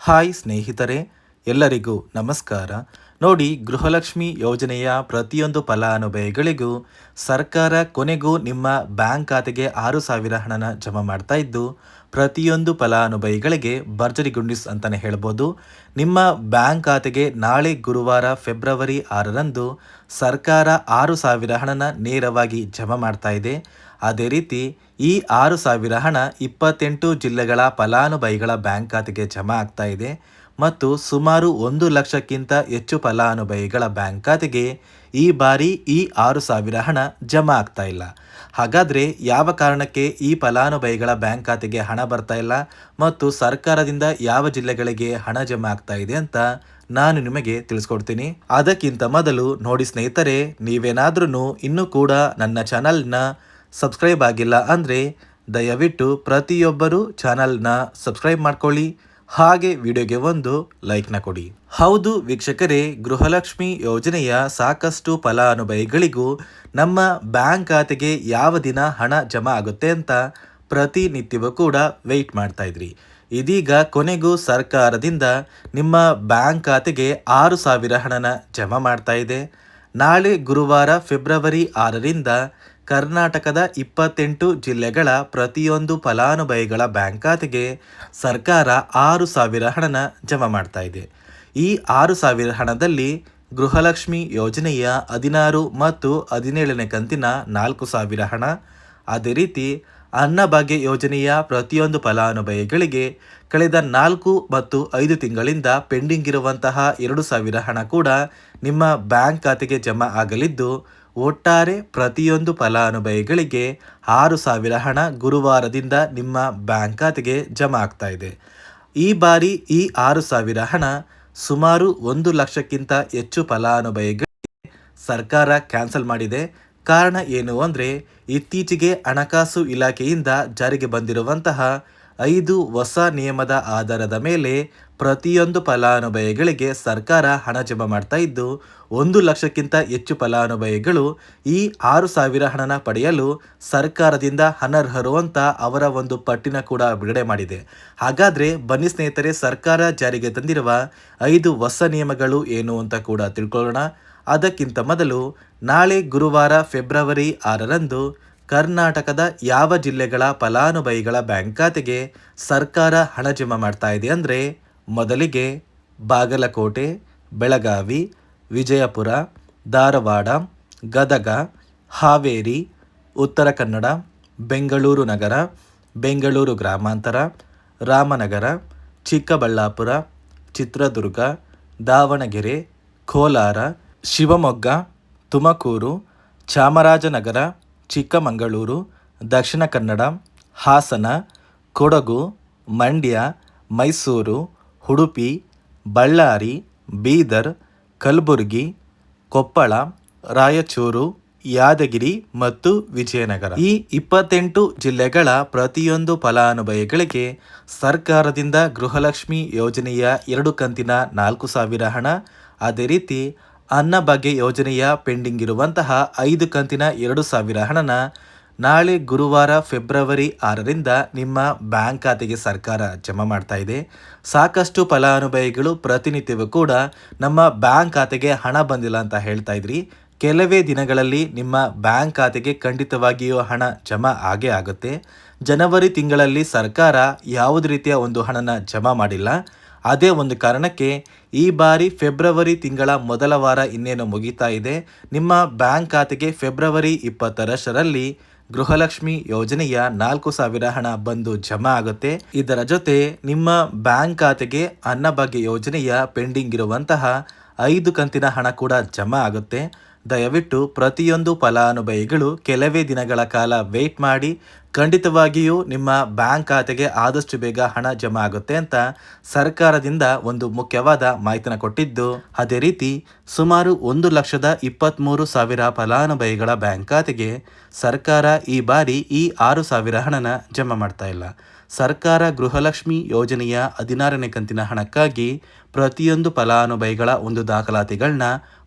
Hi ಸ್ನೇಹಿತರೆ, ಎಲ್ಲರಿಗೂ ನಮಸ್ಕಾರ. ನೋಡಿ, ಗೃಹಲಕ್ಷ್ಮಿ ಯೋಜನೆಯ ಪ್ರತಿಯೊಂದು ಫಲಾನುಭವಿಗಳಿಗೂ ಸರ್ಕಾರ ಕೊನೆಗೂ ನಿಮ್ಮ ಬ್ಯಾಂಕ್ ಖಾತೆಗೆ ಆರು ಸಾವಿರ ಹಣನ ಜಮಾ ಮಾಡ್ತಾ ಇದ್ದು, ಪ್ರತಿಯೊಂದು ಫಲಾನುಭವಿಗಳಿಗೆ ಭರ್ಜರಿ ಗುಂಡಿಸ್ ಅಂತಲೇ ಹೇಳ್ಬೋದು. ನಿಮ್ಮ ಬ್ಯಾಂಕ್ ಖಾತೆಗೆ ನಾಳೆ ಗುರುವಾರ ಫೆಬ್ರವರಿ ಆರರಂದು ಸರ್ಕಾರ ಆರು ಸಾವಿರ ಹಣನ ನೇರವಾಗಿ ಜಮಾ ಮಾಡ್ತಾ ಇದೆ. ಅದೇ ರೀತಿ ಈ ಆರು ಸಾವಿರ ಹಣ ಇಪ್ಪತ್ತೆಂಟು ಜಿಲ್ಲೆಗಳ ಫಲಾನುಭವಿಗಳ ಬ್ಯಾಂಕ್ ಖಾತೆಗೆ ಜಮಾ ಆಗ್ತಾ ಇದೆ ಮತ್ತು ಸುಮಾರು ಒಂದು ಲಕ್ಷಕ್ಕಿಂತ ಹೆಚ್ಚು ಫಲಾನುಭವಿಗಳ ಬ್ಯಾಂಕ್ ಖಾತೆಗೆ ಈ ಬಾರಿ ಈ ಆರು ಸಾವಿರ ಹಣ ಜಮಾ ಆಗ್ತಾ ಇಲ್ಲ. ಹಾಗಾದರೆ ಯಾವ ಕಾರಣಕ್ಕೆ ಈ ಫಲಾನುಭವಿಗಳ ಬ್ಯಾಂಕ್ ಖಾತೆಗೆ ಹಣ ಬರ್ತಾ ಇಲ್ಲ ಮತ್ತು ಸರ್ಕಾರದಿಂದ ಯಾವ ಜಿಲ್ಲೆಗಳಿಗೆ ಹಣ ಜಮಾ ಆಗ್ತಾ ಇದೆ ಅಂತ ನಾನು ನಿಮಗೆ ತಿಳಿಸ್ಕೊಡ್ತೀನಿ. ಅದಕ್ಕಿಂತ ಮೊದಲು ನೋಡಿ ಸ್ನೇಹಿತರೆ ನೀವೇನಾದ್ರೂ ಇನ್ನೂ ಕೂಡ ನನ್ನ ಚಾನಲ್ನ ಸಬ್ಸ್ಕ್ರೈಬ್ ಆಗಿಲ್ಲ ಅಂದರೆ ದಯವಿಟ್ಟು ಪ್ರತಿಯೊಬ್ಬರೂ ಚಾನಲ್ನ ಸಬ್ಸ್ಕ್ರೈಬ್ ಮಾಡ್ಕೊಳ್ಳಿ. ಹಾಗೆ ವಿಡಿಯೋಗೆ ಒಂದು ಲೈಕ್ನ ಕೊಡಿ. ಹೌದು ವೀಕ್ಷಕರೇ, ಗೃಹಲಕ್ಷ್ಮಿ ಯೋಜನೆಯ ಸಾಕಷ್ಟು ಫಲಾನುಭವಿಗಳಿಗೂ ನಮ್ಮ ಬ್ಯಾಂಕ್ ಖಾತೆಗೆ ಯಾವ ದಿನ ಹಣ ಜಮಾ ಆಗುತ್ತೆ ಅಂತ ಪ್ರತಿನಿತ್ಯವೂ ಕೂಡ ವೆಯ್ಟ್ ಮಾಡ್ತಾ ಇದ್ರಿ. ಇದೀಗ ಕೊನೆಗೂ ಸರ್ಕಾರದಿಂದ ನಿಮ್ಮ ಬ್ಯಾಂಕ್ ಖಾತೆಗೆ ಆರು ಸಾವಿರ ಹಣನ ಜಮಾ ಮಾಡ್ತಾ ಇದೆ. ನಾಳೆ ಗುರುವಾರ ಫೆಬ್ರವರಿ ಆರರಿಂದ ಕರ್ನಾಟಕದ ಇಪ್ಪತ್ತೆಂಟು ಜಿಲ್ಲೆಗಳ ಪ್ರತಿಯೊಂದು ಫಲಾನುಭವಿಗಳ ಬ್ಯಾಂಕ್ ಖಾತೆಗೆ ಸರ್ಕಾರ ಆರು ಸಾವಿರ ಹಣನ ಜಮಾ ಮಾಡ್ತಾ ಇದೆ. ಈ ಆರು ಸಾವಿರ ಹಣದಲ್ಲಿ ಗೃಹಲಕ್ಷ್ಮಿ ಯೋಜನೆಯ ಹದಿನಾರು ಮತ್ತು ಹದಿನೇಳನೇ ಕಂತಿನ ನಾಲ್ಕು ಸಾವಿರ ಹಣ. ಅದೇ ರೀತಿ ಅನ್ನಭಾಗ್ಯ ಯೋಜನೆಯ ಪ್ರತಿಯೊಂದು ಫಲಾನುಭವಿಗಳಿಗೆ ಕಳೆದ ನಾಲ್ಕು ಮತ್ತು ಐದು ತಿಂಗಳಿಂದ ಪೆಂಡಿಂಗ್ ಇರುವಂತಹ ಎರಡು ಸಾವಿರ ಹಣ ಕೂಡ ನಿಮ್ಮ ಬ್ಯಾಂಕ್ ಖಾತೆಗೆ ಜಮಾ ಆಗಲಿದ್ದು ಒಟ್ಟಾರೆ ಪ್ರತಿಯೊಂದು ಫಲಾನುಭವಿಗಳಿಗೆ ಆರು ಸಾವಿರ ಹಣ ಗುರುವಾರದಿಂದ ನಿಮ್ಮ ಬ್ಯಾಂಕ್ ಖಾತೆಗೆ ಜಮಾ ಆಗ್ತಾ ಇದೆ. ಈ ಬಾರಿ ಈ ಆರು ಸಾವಿರ ಹಣ ಸುಮಾರು ಒಂದು ಲಕ್ಷಕ್ಕಿಂತ ಹೆಚ್ಚು ಫಲಾನುಭವಿಗಳಿಗೆ ಸರ್ಕಾರ ಕ್ಯಾನ್ಸಲ್ ಮಾಡಿದೆ. ಕಾರಣ ಏನು ಅಂದರೆ ಇತ್ತೀಚೆಗೆ ಹಣಕಾಸು ಇಲಾಖೆಯಿಂದ ಜಾರಿಗೆ ಬಂದಿರುವಂತಹ ಐದು ಹೊಸ ನಿಯಮದ ಆಧಾರದ ಮೇಲೆ ಪ್ರತಿಯೊಂದು ಫಲಾನುಭವಿಗಳಿಗೆ ಸರ್ಕಾರ ಹಣ ಜಮಾ ಮಾಡ್ತಾ ಇದ್ದು ಒಂದು ಲಕ್ಷಕ್ಕಿಂತ ಹೆಚ್ಚು ಫಲಾನುಭವಿಗಳು ಈ ಆರು ಸಾವಿರ ಹಣನ ಪಡೆಯಲು ಸರ್ಕಾರದಿಂದ ಅನರ್ಹರು ಅಂತ ಅವರ ಒಂದು ಪಟ್ಟಿನ ಕೂಡ ಬಿಡುಗಡೆ ಮಾಡಿದೆ. ಹಾಗಾದರೆ ಬನ್ನಿ ಸ್ನೇಹಿತರೆ, ಸರ್ಕಾರ ಜಾರಿಗೆ ತಂದಿರುವ ಐದು ಹೊಸ ನಿಯಮಗಳು ಏನು ಅಂತ ಕೂಡ ತಿಳ್ಕೊಳ್ಳೋಣ. ಅದಕ್ಕಿಂತ ಮೊದಲು ನಾಳೆ ಗುರುವಾರ ಫೆಬ್ರವರಿ ಆರರಂದು ಕರ್ನಾಟಕದ ಯಾವ ಜಿಲ್ಲೆಗಳ ಫಲಾನುಭವಿಗಳ ಬ್ಯಾಂಕ್ ಖಾತೆಗೆ ಸರ್ಕಾರ ಹಣ ಜಮಾ ಮಾಡ್ತಾ ಇದೆ ಅಂದರೆ ಮೊದಲಿಗೆ ಬಾಗಲಕೋಟೆ, ಬೆಳಗಾವಿ ವಿಜಯಪುರ, ಧಾರವಾಡ, ಗದಗ, ಹಾವೇರಿ, ಉತ್ತರ ಕನ್ನಡ, ಬೆಂಗಳೂರು ನಗರ, ಬೆಂಗಳೂರು ಗ್ರಾಮಾಂತರ, ರಾಮನಗರ, ಚಿಕ್ಕಬಳ್ಳಾಪುರ, ಚಿತ್ರದುರ್ಗ, ದಾವಣಗೆರೆ, ಕೋಲಾರ, ಶಿವಮೊಗ್ಗ, ತುಮಕೂರು, ಚಾಮರಾಜನಗರ, ಚಿಕ್ಕಮಗಳೂರು, ದಕ್ಷಿಣ ಕನ್ನಡ, ಹಾಸನ, ಕೊಡಗು, ಮಂಡ್ಯ, ಮೈಸೂರು, ಉಡುಪಿ, ಬಳ್ಳಾರಿ, ಬೀದರ್ ಕಲಬುರಗಿ, ಕೊಪ್ಪಳ, ರಾಯಚೂರು, ಯಾದಗಿರಿ ಮತ್ತು ವಿಜಯನಗರ. ಈ ಇಪ್ಪತ್ತೆಂಟು ಜಿಲ್ಲೆಗಳ ಪ್ರತಿಯೊಂದು ಫಲಾನುಭವಿಗಳಿಗೆ ಸರ್ಕಾರದಿಂದ ಗೃಹಲಕ್ಷ್ಮಿ ಯೋಜನೆಯ ಎರಡು ಕಂತಿನ ನಾಲ್ಕು ಸಾವಿರ ಹಣ, ಅದೇ ರೀತಿ ಅನ್ನಭಾಗ್ಯ ಯೋಜನೆಯ ಪೆಂಡಿಂಗ್ ಇರುವಂತಹ ಐದು ಕಂತಿನ ಎರಡು ಸಾವಿರ ಹಣನ ನಾಳೆ ಗುರುವಾರ ಫೆಬ್ರವರಿ ಆರರಿಂದ ನಿಮ್ಮ ಬ್ಯಾಂಕ್ ಖಾತೆಗೆ ಸರ್ಕಾರ ಜಮಾ ಮಾಡ್ತಾ ಇದೆ. ಸಾಕಷ್ಟು ಫಲಾನುಭವಿಗಳು, ಪ್ರತಿನಿತ್ಯವೂ ಕೂಡ ನಮ್ಮ ಬ್ಯಾಂಕ್ ಖಾತೆಗೆ ಹಣ ಬಂದಿಲ್ಲ ಅಂತ ಹೇಳ್ತಾ ಇದ್ರಿ. ಕೆಲವೇ ದಿನಗಳಲ್ಲಿ ನಿಮ್ಮ ಬ್ಯಾಂಕ್ ಖಾತೆಗೆ ಖಂಡಿತವಾಗಿಯೂ ಹಣ ಜಮಾ ಆಗೇ ಆಗುತ್ತೆ. ಜನವರಿ ತಿಂಗಳಲ್ಲಿ ಸರ್ಕಾರ ಯಾವುದೇ ರೀತಿಯ ಒಂದು ಹಣನ ಜಮಾ ಮಾಡಿಲ್ಲ. ಅದೇ ಒಂದು ಕಾರಣಕ್ಕೆ ಈ ಬಾರಿ ಫೆಬ್ರವರಿ ತಿಂಗಳ ಮೊದಲ ವಾರ ಇನ್ನೇನು ಮುಗಿತಾ ಇದೆ. ನಿಮ್ಮ ಬ್ಯಾಂಕ್ ಖಾತೆಗೆ ಫೆಬ್ರವರಿ ಇಪ್ಪತ್ತರಷ್ಟರಲ್ಲಿ ಗೃಹಲಕ್ಷ್ಮಿ ಯೋಜನೆಯ ನಾಲ್ಕು ಸಾವಿರ ಹಣ ಬಂದು ಜಮಾ ಆಗುತ್ತೆ. ಇದರ ಜೊತೆ ನಿಮ್ಮ ಬ್ಯಾಂಕ್ ಖಾತೆಗೆ ಅನ್ನಭಾಗ್ಯ ಯೋಜನೆಯ ಪೆಂಡಿಂಗ್ ಇರುವಂತಹ ಐದು ಕಂತಿನ ಹಣ ಕೂಡ ಜಮಾ ಆಗುತ್ತೆ. ದಯವಿಟ್ಟು ಪ್ರತಿಯೊಂದು ಫಲಾನುಭವಿಗಳು ಕೆಲವೇ ದಿನಗಳ ಕಾಲ ವೆಯ್ಟ್ ಮಾಡಿ, ಖಂಡಿತವಾಗಿಯೂ ನಿಮ್ಮ ಬ್ಯಾಂಕ್ ಖಾತೆಗೆ ಆದಷ್ಟು ಬೇಗ ಹಣ ಜಮಾ ಆಗುತ್ತೆ ಅಂತ ಸರ್ಕಾರದಿಂದ ಒಂದು ಮುಖ್ಯವಾದ ಮಾಹಿತಿನ ಕೊಟ್ಟಿದ್ದು. ಅದೇ ರೀತಿ, ಸುಮಾರು ಒಂದು ಲಕ್ಷದ ಇಪ್ಪತ್ತ್ಮೂರು ಸಾವಿರ ಫಲಾನುಭವಿಗಳ ಬ್ಯಾಂಕ್ ಖಾತೆಗೆ ಸರ್ಕಾರ ಈ ಬಾರಿ ಈ ಆರು ಸಾವಿರ ಹಣನ ಜಮಾ ಮಾಡ್ತಾ ಇಲ್ಲ. ಸರ್ಕಾರ ಗೃಹಲಕ್ಷ್ಮಿ ಯೋಜನೆಯ ಹದಿನಾರನೇ ಕಂತಿನ ಹಣಕ್ಕಾಗಿ ಪ್ರತಿಯೊಂದು ಫಲಾನುಭವಿಗಳ ಒಂದು ದಾಖಲಾತಿಗಳನ್ನ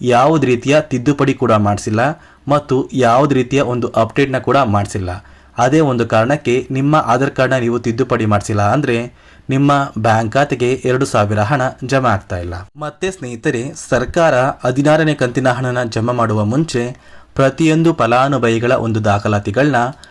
ಯಾವುದೇ ರೀತಿಯ ತಿದ್ದುಪಡಿ ಕೂಡ ಮಾಡಿಸಿಲ್ಲ ಮತ್ತು ಯಾವುದೇ ರೀತಿಯ ಒಂದು ಅಪ್ಡೇಟ್ನ ಕೂಡ ಮಾಡಿಸಿಲ್ಲ. ಅದೇ ಒಂದು ಕಾರಣಕ್ಕೆ ನಿಮ್ಮ ಆಧಾರ್ ಕಾರ್ಡ್ನ ನೀವು ತಿದ್ದುಪಡಿ ಮಾಡಿಸಿಲ್ಲ ಅಂದರೆ ನಿಮ್ಮ ಬ್ಯಾಂಕ್ ಖಾತೆಗೆ ಎರಡು ಸಾವಿರ ಹಣ ಜಮಾ ಆಗ್ತಾ ಇಲ್ಲ. ಮತ್ತೆ ಸ್ನೇಹಿತರೆ, ಸರ್ಕಾರ ಹದಿನಾರನೇ ಕಂತಿನ ಹಣನ ಜಮಾ ಮಾಡುವ ಮುಂಚೆ ಪ್ರತಿಯೊಂದು ಫಲಾನುಭವಿಗಳ ಒಂದು ದಾಖಲಾತಿಗಳನ್ನ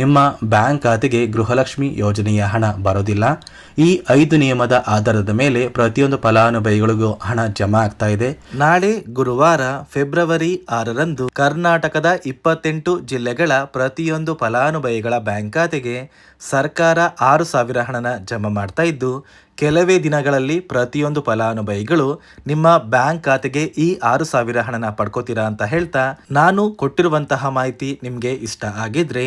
ನಿಮ್ಮ ಬ್ಯಾಂಕ್ ಖಾತೆಗೆ ಗೃಹಲಕ್ಷ್ಮಿ ಯೋಜನೆಯ ಹಣ ಬರೋದಿಲ್ಲ. ಈ ಐದು ನಿಯಮದ ಆಧಾರದ ಮೇಲೆ ಪ್ರತಿಯೊಂದು ಫಲಾನುಭವಿಗಳಿಗೂ ಹಣ ಜಮಾ ಆಗ್ತಾ ಇದೆ. ನಾಳೆ ಗುರುವಾರ ಫೆಬ್ರವರಿ ಆರರಂದು ಕರ್ನಾಟಕದ ಇಪ್ಪತ್ತೆಂಟು ಜಿಲ್ಲೆಗಳ ಪ್ರತಿಯೊಂದು ಫಲಾನುಭವಿಗಳ ಬ್ಯಾಂಕ್ ಖಾತೆಗೆ ಸರ್ಕಾರ ಆರು ಸಾವಿರ ಹಣನ ಜಮಾ ಮಾಡ್ತಾ ಇದ್ದು, ಕೆಲವೇ ದಿನಗಳಲ್ಲಿ ಪ್ರತಿಯೊಂದು ಫಲಾನುಭವಿಗಳು ನಿಮ್ಮ ಬ್ಯಾಂಕ್ ಖಾತೆಗೆ ಈ ಆರು ಸಾವಿರ ಹಣನ ಪಡ್ಕೋತೀರಾ ಅಂತ ಹೇಳ್ತಾ, ನಾನು ಕೊಟ್ಟಿರುವಂತಹ ಮಾಹಿತಿ ನಿಮಗೆ ಇಷ್ಟ ಆಗಿದ್ರೆ